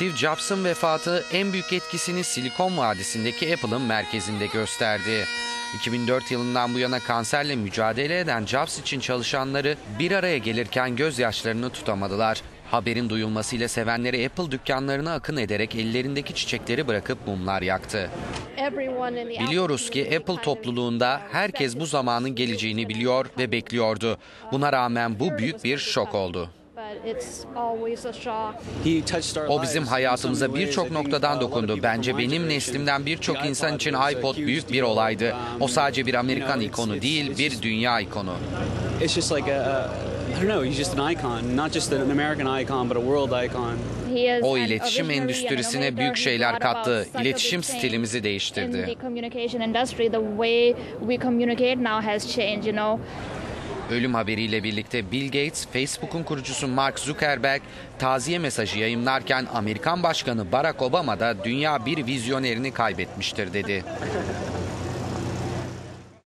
Steve Jobs'ın vefatı en büyük etkisini Silikon Vadisi'ndeki Apple'ın merkezinde gösterdi. 2004 yılından bu yana kanserle mücadele eden Jobs için çalışanları bir araya gelirken gözyaşlarını tutamadılar. Haberin duyulmasıyla sevenleri Apple dükkanlarına akın ederek ellerindeki çiçekleri bırakıp mumlar yaktı. Biliyoruz ki Apple topluluğunda herkes bu zamanın geleceğini biliyor ve bekliyordu. Buna rağmen bu büyük bir şok oldu. O bizim hayatımıza birçok noktadan dokundu. Bence benim neslimden birçok insan için iPod büyük bir olaydı. O sadece bir Amerikan ikonu değil, bir dünya ikonu. It's just like a, a I don't know, he's just an icon, not just an American icon but a world icon. O iletişim endüstrisine büyük şeyler kattı. İletişim stilimizi değiştirdi. Ölüm haberiyle birlikte Bill Gates, Facebook'un kurucusu Mark Zuckerberg taziye mesajı yayımlarken Amerikan Başkanı Barack Obama da dünya bir vizyonerini kaybetmiştir dedi.